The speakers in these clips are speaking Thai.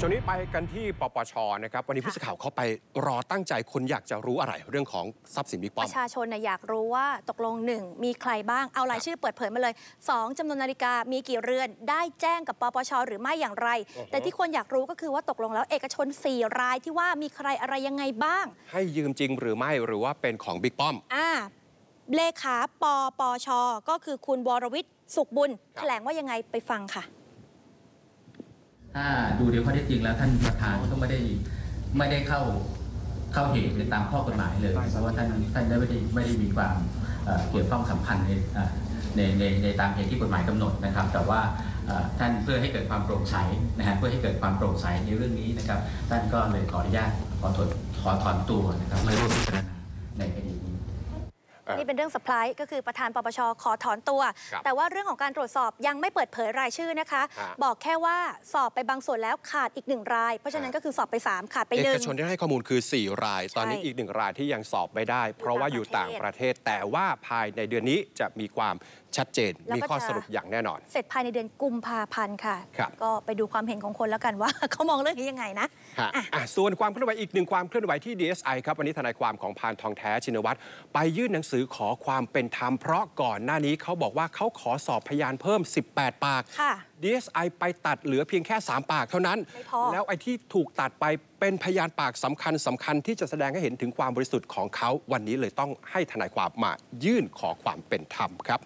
ช่วงนี้ไปกันที่ปปชนะครับวันนี้ค่ะผู้สื่อข่าวเขาไปรอตั้งใจคนอยากจะรู้อะไรเรื่องของทรัพย์สินบิ๊กป้ปอมระชาชนน่ะอยากรู้ว่าตกลงหนึ่งมีใครบ้างเอารายชื่อเปิดเผยมาเลย 2จำนวนนาฬิกามีกี่เรือน ได้แจ้งกับปปชหรือไม่อย่างไรอือฮึแต่ที่คนอยากรู้ก็คือว่าตกลงแล้วเอกชน 4 รายที่ว่ามีใครอะไรยังไงบ้าง ให้ยืมจริงหรือไม่หรือว่าเป็นของบิ๊กป้อมอ่าเลขาปปชก็คือคุณวรวิทย์สุขบุญครับแถลงว่ายังไงไปฟังค่ะ ถ้าดูเดี๋ยวข้อเท็จจริงแล้วท่านประธานก็ไม่ได้ไม่ได้เข้าเข้าเหตุหรือตามข้อกฎหมายเลยเพราะว่าท่านท่านได้ไม่ได้ไม่ได้มีความเกี่ยวข้องสัมพันธ์ในในในในตามเหตุที่กฎหมายกำหนดนะครับ แต่ว่าท่านเพื่อให้เกิดความโปร่งใสนะฮะเพื่อให้เกิดความโปร่งใสในเรื่องนี้นะครับ ท่านก็เลยขออนุญาตขอถอนขอถอนตัวนะครับไม่ร่วมพิจารณาในคดีนี้ นี่เป็นเรื่องสปายก็คือประธานปปชขอถอนตัวครับแต่ว่าเรื่องของการตรวจสอบยังไม่เปิดเผยรายชื่อนะคะฮะบอกแค่ว่าสอบไปบางส่วนแล้วขาดอีกหนึ่งราย เพราะฉะนั้นฮะก็คือสอบไป3ขาดไปเอหนึ่กงชนที่ให้ข้อมูลคือ 4 ราย ตอนนี้ใช่อีกหนึ่งรายที่ยังสอบไม่ได้ เพราะว่าอยู่อยู่ต่าต่างงปประระเทเทศศแต่ว่าภายในเดือนนี้จะมีความ ชัดเจนแล้วมีก็ข้อจะสรุปอย่างแน่นอน เสร็จภายในเดือนกุมภาพันธ์ค่ะครับก็ไปดูความเห็นของคนแล้วกันว่า เขามองเรื่องนี้ยังไงนะฮะอะอะส่วนความเคลื่อนไหวอีกหนึ่งความเคลื่อนไหวที่ DSI ครับ วันนี้ทนายความของพานทองแท้ชินวัตรไปยื่นหนังสือขอความเป็นธรรมเพราะก่อนหน้านี้เขาบอกว่าเขาขอสอบพยานเพิ่ม 18 ปากค่ะ DSI ไปตัดเหลือเพียงแค่ 3 ปากเท่านั้นไม่พอแล้วไอ้ที่ถูกตัดไปเป็นพยานปากสำคัญสำคัญที่จะแสดงให้เห็นถึงความบริสุทธิ์ของเขา วันนี้เลยต้องให้ทนายความมายื่นขอความเป็นธรรมครับ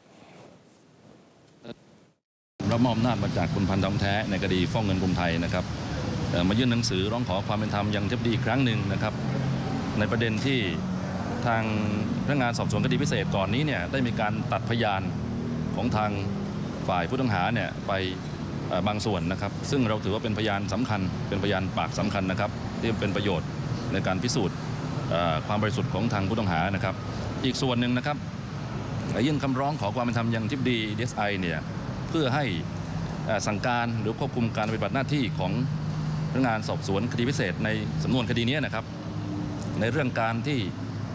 รับมอบอำนาจมาจากคุณพันธ์ทองแท้ในคดีฟ้องเงินกรุงไทยนะครับมายื่นหนังสือร้องขอความเป็นธรรมยังเทบดีอีกครั้งหนึ่งนะครับ ในประเด็นที่ทางพนักงานสอบสวนคดีพิเศษก่อนนี้เนี่ยได้มีการตัดพยานของทางฝ่ายผู้ต้องหาเนี่ยไปบางส่วนนะครับ ซึ่งเราถือว่าเป็นพยานสำคัญ เป็นพยานปากสำคัญนะครับ ที่เป็นประโยชน์ในการพิสูจน์ความบริสุทธิ์ของทางผู้ต้องหานะครับ อีกส่วนหนึ่งนะครับยื่นคำร้องขอความเป็นธรรมยังทิบดี DSI เนี่ย เพื่อให้สั่งการหรือควบคุมการปฏิบัติหน้าที่ของพนักงานสอบสวนคดีพิเศษในสำนวนคดีนี้นะครับ ในเรื่องการที่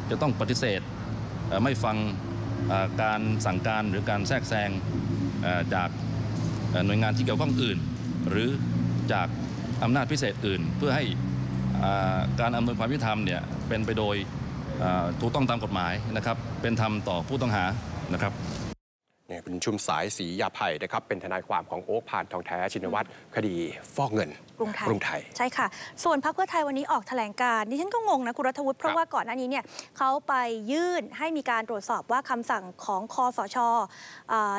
จะต้องปฏิเสธไม่ฟังการสั่งการหรือการแทรกแซงจากหน่วยงานที่เกี่ยวข้องอื่น หรือจากอำนาจพิเศษอื่น เพื่อให้การอำนวยความยุติธรรมเนี่ยเป็นไปโดยถูกต้องตามกฎหมายนะครับ เป็นธรรมต่อผู้ต้องหานะครับ เนี่ยคุณชุมสายศรียาภัยนะครับเป็นทนายความของโอ๊คผ่านทองแท้ชินวัตรคดีฟอกเงินกรุงไทยกรุงไทย ใช่ค่ะ ส่วนพรรคเพื่อไทยวันนี้ออกแถลงการณ์ดิฉันก็งงนะ คุณรัฐวุฒิเพราะว่าก่อนหน้านี้เนี่ยเขาไปยื่นให้มีการตรวจสอบว่าคำสั่งของคอสชเอ่อ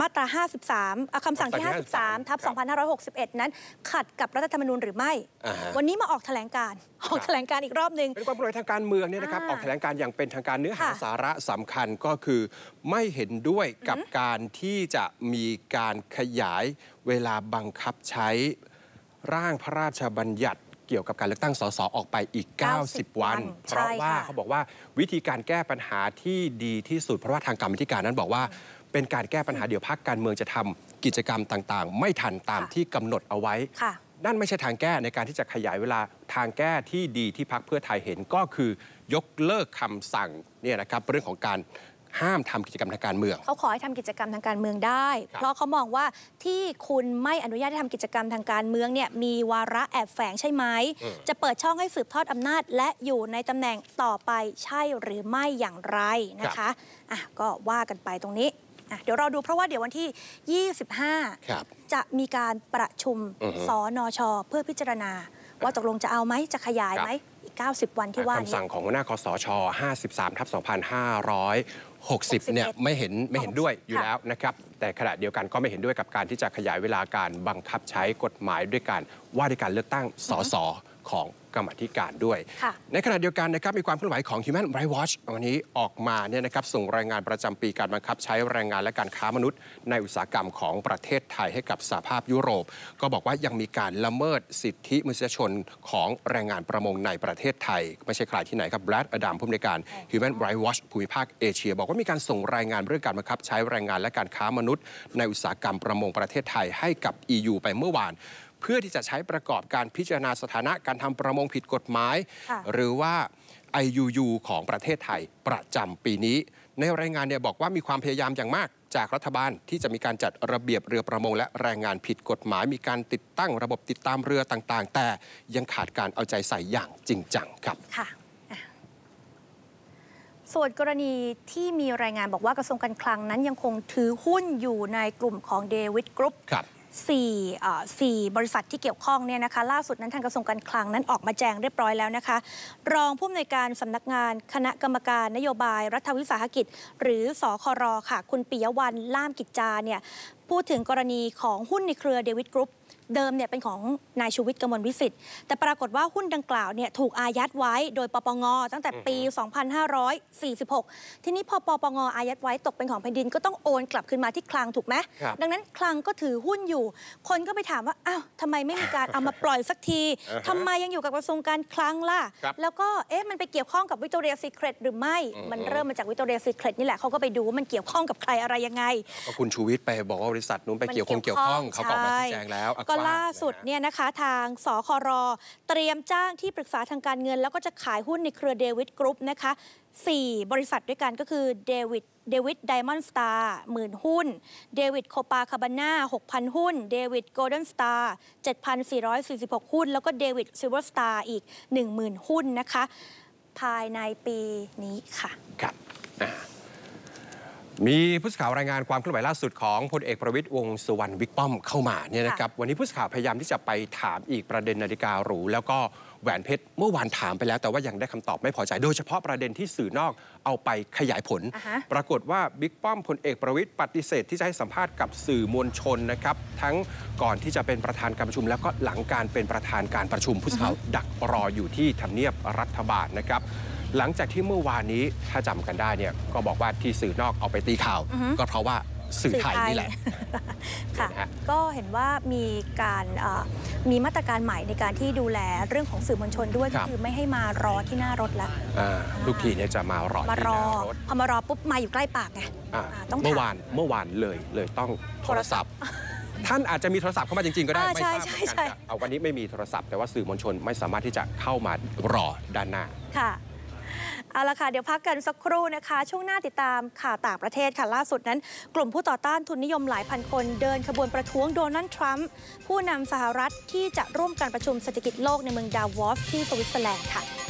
มาตรา 53อะคำสั่งที่คำสั่งที่ 53ทับครับ 2561 นั้นขัดกับรัฐธรรมนูญหรือไม่อ่าฮะวันนี้มาออกแถลงการณ์ออกแถลงการณ์อีกรอบหนึ่งเป็นความเคลื่อนไหวทางการเมืองเนี่ยนะครับอ่าออกแถลงการอย่างเป็นทางการเนื้อหาค่ะสาระสำคัญก็คือไม่เห็นด้วยกับการที่จะมีการขยายเวลาบังคับใช้ร่างพระราชบัญญัติเกี่ยวกับการเลือกตั้งสสออกไปอีก 90 วัน เพใช่ราะว่าค่ะเขาบอกว่าวิธีการแก้ปัญหาที่ดีที่สุด เพราะว่าทางกรรมธิการนั้นบอกว่า เป็นการแก้ปัญหาเดี๋ยวพักการเมืองจะทำกิจกรรมต่างๆ ไม่ทันตามค่ะที่กำหนดเอาไว้ค่ะนั่นไม่ใช่ทางแก้ในการที่จะขยายเวลาทางแก้ที่ดีที่พักเพื่อไทยเห็นก็คือยกเลิกคำสั่งเนี่ยนะครับเรื่องของการ ห้ามทำกิจกรรมทางการเมือง เขาขอให้ทำกิจกรรมทางการเมืองได้ครับเพราะเขามองว่าที่คุณไม่อนุญาตให้ทำกิจกรรมทางการเมืองเนี่ยมีวาระแอบแฝงใช่ไหม จะเปิดช่องให้สืบทอดอำนาจ และอยู่ในตำแหน่งต่อไปใช่หรือไม่อย่างไรนะคะอะก็ว่ากันไปตรงนี้อะเดี๋ยวเราดูเพราะว่าเดี๋ยววันที่ 25ครับจะมีการประชุมอือฮึสนชเพื่อพิจารณา ว่าตกลงจะเอาไหมจะขยายไหมอีก 90 วันที่ว่านี้คำสั่งของหัวหน้าคอสช 53ทับ 2560เนี่ยไม่เห็นไม่เห็นด้วยอยู่ค่ะแล้วนะครับ แต่ขณะเดียวกันก็ไม่เห็นด้วยกับการที่จะขยายเวลาการบังคับใช้กฎหมายด้วยการว่าด้วยการเลือกตั้งสส ของกรรมาธิการด้วยค่ะในขณะเดียวกันนะครับมีความเคลื่อนไหวของ Human Rights Watch วันนี้ออกมาเนี่ยนะครับส่งรายงานประจำปีการบังคับ ใช้แรงงานและการค้ามนุษย์ ในอุตสาหกรรมของประเทศไทยให้กับสหภาพยุโรป ก็บอกว่ายังมีการละเมิดสิทธิมนุษยชนของแรงงานประมงในประเทศไทย ไม่ใช่ใครที่ไหนครับแบรดอดัมผู้อำนวยการ Human Rights Watch ภูมิภาคเอเชีย บอกว่ามีการส่งรายงานเรื่องการบังคับ ใช้แรงงานและการค้ามนุษย์ ในอุตสาหกรรมประมงประเทศไทยให้กับ EU ไปเมื่อวาน เพื่อที่จะใช้ประกอบการพิจารณาสถานะการทำประมงผิดกฎหมายค่ะหรือว่า IUU ของประเทศไทยประจำปีนี้ ในรายงานเนี่ยบอกว่ามีความพยายามอย่างมากจากรัฐบาลที่จะมีการจัดระเบียบเรือประมงและแรงงานผิดกฎหมาย มีการติดตั้งระบบติดตามเรือต่างๆ แต่ยังขาดการเอาใจใส่อย่างจริงจังครับค่ะอะส่วนกรณีที่มีรายงานบอกว่ากระทรวงการคลังนั้นยังคงถือหุ้นอยู่ในกลุ่มของเดวิดกรุ๊ป ครับสี่บริษัทที่เกี่ยวข้องเนี่ยนะคะล่าสุดนั้นทางกระทรวงการคลังนั้นออกมาแจงเรียบร้อยแล้วนะคะ รองผู้อำนวยการสำนักงานคณะกรรมการนโยบายรัฐวิสาหกิจ หรือสครค่ะ คุณปิยวันล่ามกิจจาเนี่ยพูดถึงกรณีของหุ้นในเครือเดวิดกรุ๊ป เดิมเนี่ยเป็นของนายชูวิทย์กมลวิสิทธิ์แต่ปรากฏว่าหุ้นดังกล่าวเนี่ยถูกอายัดไว้โดยปปงตั้งแต่ปี 2546 ทีนี้พอปปงอายัดไว้ตกเป็นของแผ่นดินก็ต้องโอนกลับคืนมาที่คลังถูกไหมครับดังนั้นคลังก็ถือหุ้นอยู่ คนก็ไปถามว่าอ้าวทำไมไม่มีการเอามาปล่อยสักทีอ่าฮะทำไมยังอยู่กับกระทรวงการคลังล่ะครับแล้วก็เอ๊ะมันไปเกี่ยวข้องกับวิ c ต o เรียซีเครตหรือไม่อืมมันเริ่มมาจากวิ c ต o เรียซีเครตนี่แหละเขาก็ไปดูว่ามันเกี่ยวข้องกับใครอะไรยังไงก็คุณชูวิทย์ไปบอกว่าบริษัทนู้นไปเกี่ยวข้องเกี่ยวข้องเขาก็ออกมาชี้แจงแล้วก็ Aqua ล่าสุดนะฮะเนี่ยนะคะทางสครเตรียมจ้างที่ปรึกษาทางการเงิน แล้วก็จะขายหุ้นในเครือเดวิดกรุ๊ปนะคะสี่บริษัทด้วยกันก็คือเดวิดเดวิดไดมอนด์สตาร์หมื่นหุ้น เดวิดโคปาคาบาน่า6,000 หุ้น เดวิดโกลเด้นสตาร์7,446 หุ้น แล้วก็เดวิดซิลเวอร์สตาร์อีก 10,000 หุ้นนะคะ ภายในปีนี้ค่ะ ครับอ่า มีผู้สื่อข่าวรายงานความเคลื่อนไหวล่าสุดของพลเอกประวิตยวงษ์สุวรรณวิกป้อมเข้ามาเนี่ยนะครับวันนี้ผู้สื่อข่าวพยายามที่จะไปถามอีกประเด็นนาฬิกาหรู แล้วก็แหวนเพชรเมื่อวานถามไปแล้วแต่ว่ายังได้คำตอบไม่พอใจ โดยเฉพาะประเด็นที่สื่อนอกเอาไปขยายผลอ่าฮะปรากฏว่าบิ๊กป้อมพลเอกประวิตยปฏิเสธที่จะให้สัมภาษณ์กับสื่อมวลชนนะครับทั้งก่อนที่จะเป็นประธานการประชุม แล้วก็หลังการเป็นประธานการประชุมผู้สื่อข่าวดักรออยู่ที่ทำเนียบรัฐบาลนะครับ หลังจากที่เมื่อวานนี้ถ้าจำกันได้เนี่ยก็บอกว่าที่สื่อนอกเอาไปตีข่าวอือฮึก็เพราะว่าสื่อไทยนี่แหละค่ะนะฮะก็เห็นว่ามีการเอ่อมีมาตรการใหม่ในการที่ดูแลเรื่องของสื่อมวลชนด้วยครัก็บคือไม่ให้มารอที่หน้ารถแล้วอ่าทุกทีเนี่ยจะมารอมาที่รหอน้ารถพอมารอปุ๊บมาอยู่ใกล้ปากไงอ่าอ่าต้องเมื่อถามวานเมื่อวานเลยเลยต้องโทรศัพท์ท่านอาจจะมีโทรศัพท์เข้ามาจริงๆ ก็ได้อ่าไม่ทราบใช่เหมือนใช่กันใช่เอาวันนี้ไม่มีโทรศัพท์แต่ว่าสื่อมวลชนไม่สามารถที่จะเข้ามารอด้านหน้าค่ะ เอาละค่ะ เดี๋ยวพักกันสักครู่นะคะ ช่วงหน้าติดตามข่าวต่างประเทศค่ะ ล่าสุดนั้น กลุ่มผู้ต่อต้านทุนนิยมหลายพันคนเดินขบวนประท้วงโดนัลด์ทรัมป์ผู้นำสหรัฐที่จะร่วมการประชุมเศรษฐกิจโลกในเมืองดาวอสที่สวิตเซอร์แลนด์ค่ะ